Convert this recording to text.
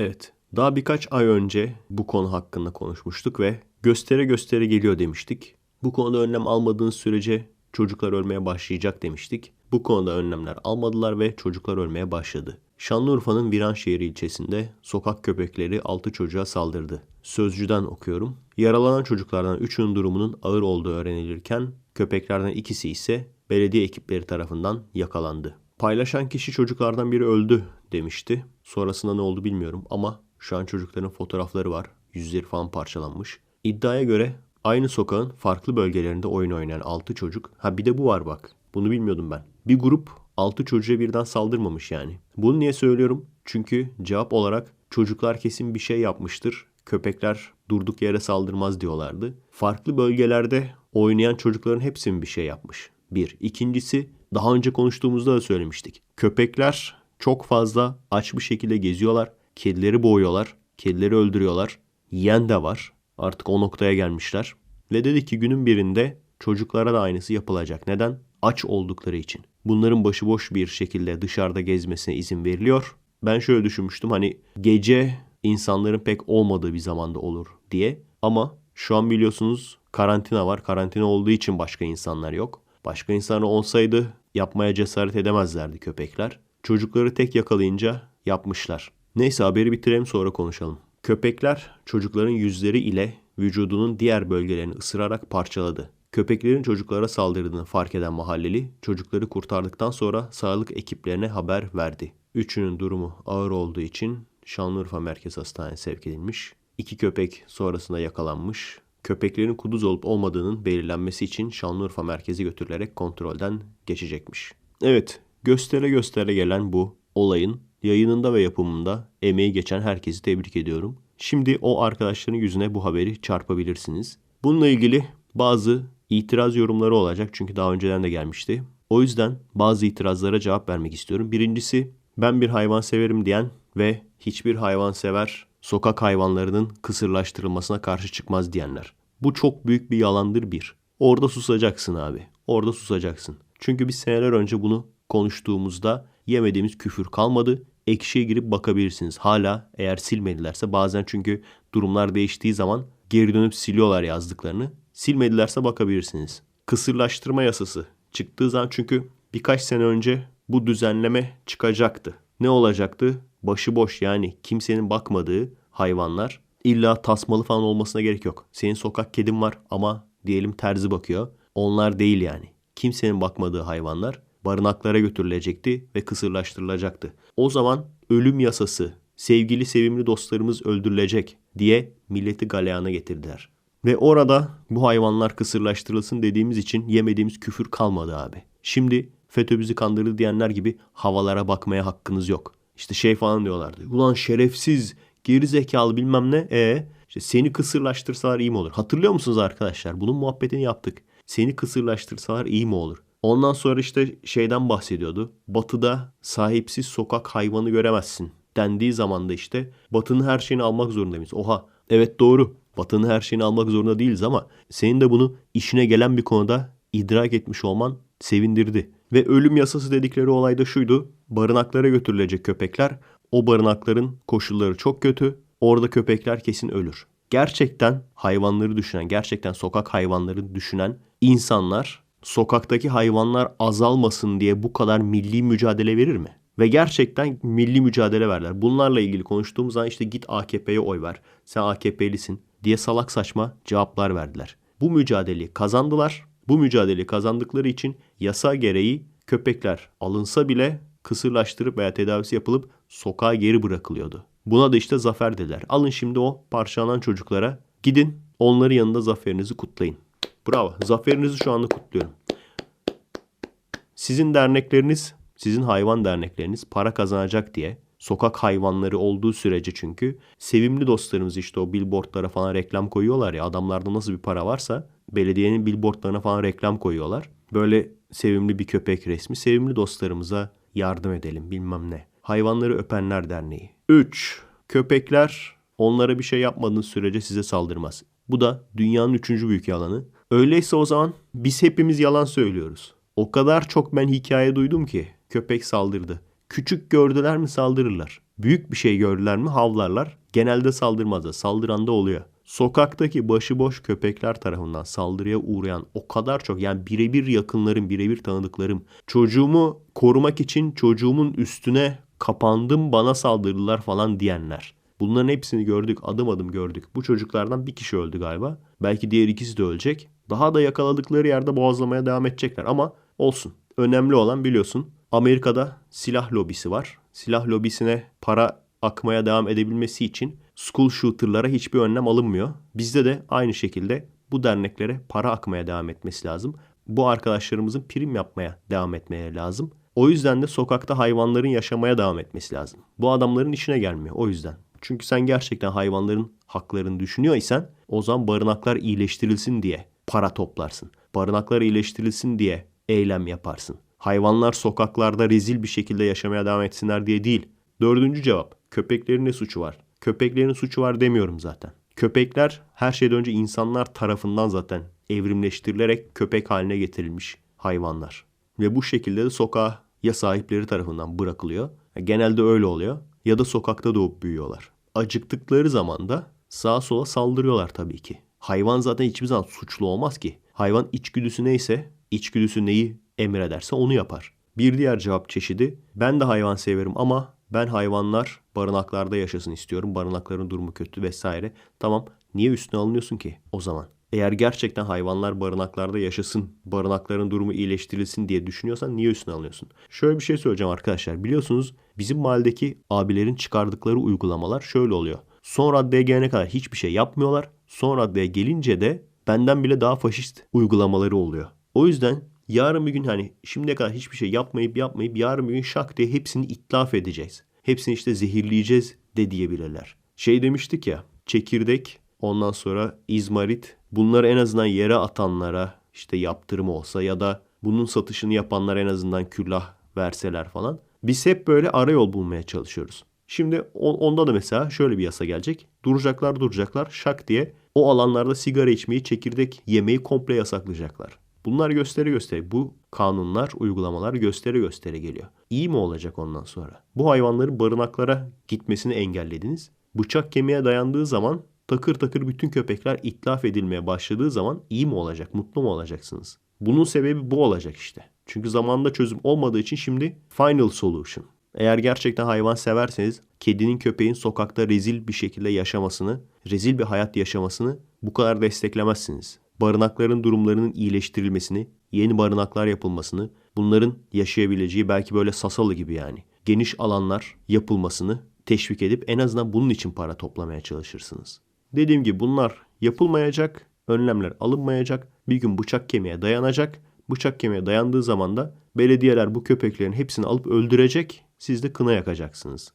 Evet. Daha birkaç ay önce bu konu hakkında konuşmuştuk ve göstere göstere geliyor demiştik. Bu konuda önlem almadığınız sürece çocuklar ölmeye başlayacak demiştik. Bu konuda önlemler almadılar ve çocuklar ölmeye başladı. Şanlıurfa'nın Viranşehir ilçesinde sokak köpekleri 6 çocuğa saldırdı. Sözcüden okuyorum. Yaralanan çocuklardan 3'ünün durumunun ağır olduğu öğrenilirken köpeklerden ikisi ise belediye ekipleri tarafından yakalandı. Paylaşan kişi çocuklardan biri öldü demişti. Sonrasında ne oldu bilmiyorum ama şu an çocukların fotoğrafları var. Yüzleri falan parçalanmış. İddiaya göre aynı sokağın farklı bölgelerinde oyun oynayan 6 çocuk. Ha bir de bu var bak. Bunu bilmiyordum ben. Bir grup 6 çocuğa birden saldırmamış yani. Bunu niye söylüyorum? Çünkü cevap olarak çocuklar kesin bir şey yapmıştır. Köpekler durduk yere saldırmaz diyorlardı. Farklı bölgelerde oynayan çocukların hepsi mi bir şey yapmış? Bir. İkincisi daha önce konuştuğumuzda da söylemiştik. Köpekler çok fazla aç bir şekilde geziyorlar. Kedileri boğuyorlar. Kedileri öldürüyorlar. Yiyen de var. Artık o noktaya gelmişler. Ve dedi ki günün birinde çocuklara da aynısı yapılacak. Neden? Aç oldukları için. Bunların başıboş bir şekilde dışarıda gezmesine izin veriliyor. Ben şöyle düşünmüştüm hani gece insanların pek olmadığı bir zamanda olur diye. Ama şu an biliyorsunuz karantina var. Karantina olduğu için başka insanlar yok. Başka insanlar olsaydı yapmaya cesaret edemezlerdi köpekler. Çocukları tek yakalayınca yapmışlar. Neyse haberi bitirelim sonra konuşalım. Köpekler çocukların yüzleri ile vücudunun diğer bölgelerini ısırarak parçaladı. Köpeklerin çocuklara saldırdığını fark eden mahalleli çocukları kurtardıktan sonra sağlık ekiplerine haber verdi. Üçünün durumu ağır olduğu için Şanlıurfa Merkez Hastanesi'ne sevk edilmiş. İki köpek sonrasında yakalanmış. Köpeklerin kuduz olup olmadığının belirlenmesi için Şanlıurfa merkezi götürülerek kontrolden geçecekmiş. Evet, göstere göstere gelen bu olayın yayınında ve yapımında emeği geçen herkesi tebrik ediyorum. Şimdi o arkadaşların yüzüne bu haberi çarpabilirsiniz. Bununla ilgili bazı itiraz yorumları olacak çünkü daha önceden de gelmişti. O yüzden bazı itirazlara cevap vermek istiyorum. Birincisi ben bir hayvan severim diyen ve hiçbir hayvan sever sokak hayvanlarının kısırlaştırılmasına karşı çıkmaz diyenler. Bu çok büyük bir yalandır bir. Orada susacaksın abi. Orada susacaksın. Çünkü biz seneler önce bunu konuştuğumuzda yemediğimiz küfür kalmadı. Ekşiye girip bakabilirsiniz. Hala eğer silmedilerse bazen çünkü durumlar değiştiği zaman geri dönüp siliyorlar yazdıklarını. Silmedilerse bakabilirsiniz. Kısırlaştırma yasası çıktığı zaman çünkü birkaç sene önce bu düzenleme çıkacaktı. Ne olacaktı? Başıboş yani kimsenin bakmadığı hayvanlar illa tasmalı falan olmasına gerek yok. Senin sokak kedin var ama diyelim terzi bakıyor. Onlar değil yani. Kimsenin bakmadığı hayvanlar barınaklara götürülecekti ve kısırlaştırılacaktı. O zaman ölüm yasası, sevgili sevimli dostlarımız öldürülecek diye milleti galeyana getirdiler. Ve orada bu hayvanlar kısırlaştırılsın dediğimiz için yemediğimiz küfür kalmadı abi. Şimdi FETÖ bizi kandırdı diyenler gibi havalara bakmaya hakkınız yok. İşte şey falan diyorlardı. Ulan şerefsiz, geri zekalı bilmem ne. E işte seni kısırlaştırsalar iyi mi olur? Hatırlıyor musunuz arkadaşlar? Bunun muhabbetini yaptık. Seni kısırlaştırsalar iyi mi olur? Ondan sonra işte şeyden bahsediyordu. Batı'da sahipsiz sokak hayvanı göremezsin dendiği zaman da işte Batı'nın her şeyini almak zorundayız. Oha evet doğru. Batı'nın her şeyini almak zorunda değiliz ama senin de bunu işine gelen bir konuda idrak etmiş olman sevindirdi. Ve ölüm yasası dedikleri olay da şuydu. Barınaklara götürülecek köpekler. O barınakların koşulları çok kötü. Orada köpekler kesin ölür. Gerçekten hayvanları düşünen, gerçekten sokak hayvanları düşünen insanlar sokaktaki hayvanlar azalmasın diye bu kadar milli mücadele verir mi? Ve gerçekten milli mücadele verler. Bunlarla ilgili konuştuğumuz zaman işte git AKP'ye oy ver. Sen AKP'lisin diye salak saçma cevaplar verdiler. Bu mücadeleyi kazandılar. Bu mücadeleyi kazandıkları için yasa gereği köpekler alınsa bile kısırlaştırıp veya tedavisi yapılıp sokağa geri bırakılıyordu. Buna da işte zafer dediler. Alın şimdi o parçalanan çocuklara gidin onların yanında zaferinizi kutlayın. Bravo. Zaferinizi şu anda kutluyorum. Sizin dernekleriniz, sizin hayvan dernekleriniz para kazanacak diye sokak hayvanları olduğu sürece çünkü sevimli dostlarımız işte o billboardlara falan reklam koyuyorlar ya adamlarda nasıl bir para varsa belediyenin billboardlarına falan reklam koyuyorlar. Böyle sevimli bir köpek resmi sevimli dostlarımıza yardım edelim bilmem ne. Hayvanları Öpenler Derneği. 3. Köpekler onlara bir şey yapmadığınız sürece size saldırmaz. Bu da dünyanın üçüncü büyük yalanı. Öyleyse o zaman biz hepimiz yalan söylüyoruz. O kadar çok ben hikaye duydum ki köpek saldırdı. Küçük gördüler mi saldırırlar. Büyük bir şey gördüler mi havlarlar. Genelde saldırmazlar. Saldıran da oluyor. Sokaktaki başıboş köpekler tarafından saldırıya uğrayan o kadar çok yani birebir yakınlarım, birebir tanıdıklarım çocuğumu korumak için çocuğumun üstüne kapandım bana saldırdılar falan diyenler. Bunların hepsini gördük, adım adım gördük. Bu çocuklardan bir kişi öldü galiba. Belki diğer ikisi de ölecek. Daha da yakaladıkları yerde boğazlamaya devam edecekler ama olsun. Önemli olan biliyorsun Amerika'da silah lobisi var. Silah lobisine para akmaya devam edebilmesi için school shooter'lara hiçbir önlem alınmıyor. Bizde de aynı şekilde bu derneklere para akmaya devam etmesi lazım. Bu arkadaşlarımızın prim yapmaya devam etmeye lazım. O yüzden de sokakta hayvanların yaşamaya devam etmesi lazım. Bu adamların işine gelmiyor o yüzden. Çünkü sen gerçekten hayvanların haklarını düşünüyor isen o zaman barınaklar iyileştirilsin diye para toplarsın. Barınaklar iyileştirilsin diye eylem yaparsın. Hayvanlar sokaklarda rezil bir şekilde yaşamaya devam etsinler diye değil. Dördüncü cevap. Köpeklerin ne suçu var? Köpeklerin suçu var demiyorum zaten. Köpekler her şeyden önce insanlar tarafından zaten evrimleştirilerek köpek haline getirilmiş hayvanlar. Ve bu şekilde de sokağa ya sahipleri tarafından bırakılıyor. Genelde öyle oluyor. Ya da sokakta doğup büyüyorlar. Acıktıkları zaman da sağa sola saldırıyorlar tabii ki. Hayvan zaten hiçbir zaman suçlu olmaz ki. Hayvan içgüdüsü neyse, içgüdüsü neyi emrederse onu yapar. Bir diğer cevap çeşidi, ben de hayvan severim ama ben hayvanlar barınaklarda yaşasın istiyorum. Barınakların durumu kötü vesaire. Tamam, niye üstüne alınıyorsun ki o zaman? Eğer gerçekten hayvanlar barınaklarda yaşasın, barınakların durumu iyileştirilsin diye düşünüyorsan niye üstüne alıyorsun? Şöyle bir şey söyleyeceğim arkadaşlar. Biliyorsunuz bizim mahalledeki abilerin çıkardıkları uygulamalar şöyle oluyor. Son raddeye gelene kadar hiçbir şey yapmıyorlar. Son raddeye gelince de benden bile daha faşist uygulamaları oluyor. O yüzden yarın bir gün hani şimdiye kadar hiçbir şey yapmayıp yapmayıp yarın bir gün şak diye hepsini itlaf edeceğiz. Hepsini işte zehirleyeceğiz de diyebilirler. Şey demiştik ya çekirdek ondan sonra izmarit bunları en azından yere atanlara işte yaptırım olsa ya da bunun satışını yapanlara en azından küllah verseler falan. Biz hep böyle ara yol bulmaya çalışıyoruz. Şimdi onda da mesela şöyle bir yasa gelecek. Duracaklar duracaklar şak diye o alanlarda sigara içmeyi, çekirdek yemeyi komple yasaklayacaklar. Bunlar gösteri gösteri. Bu kanunlar, uygulamalar gösteri gösteri geliyor. İyi mi olacak ondan sonra? Bu hayvanların barınaklara gitmesini engellediniz. Bıçak kemiğe dayandığı zaman takır takır bütün köpekler itlaf edilmeye başladığı zaman iyi mi olacak, mutlu mu olacaksınız? Bunun sebebi bu olacak işte. Çünkü zamanda çözüm olmadığı için şimdi final solution. Eğer gerçekten hayvan severseniz kedinin köpeğin sokakta rezil bir şekilde yaşamasını, rezil bir hayat yaşamasını bu kadar desteklemezsiniz. Barınakların durumlarının iyileştirilmesini, yeni barınaklar yapılmasını, bunların yaşayabileceği belki böyle Sasalı gibi yani geniş alanlar yapılmasını teşvik edip en azından bunun için para toplamaya çalışırsınız. Dediğim gibi bunlar yapılmayacak, önlemler alınmayacak, bir gün bıçak kemiğe dayanacak. Bıçak kemiğe dayandığı zaman da belediyeler bu köpeklerin hepsini alıp öldürecek, siz de kına yakacaksınız.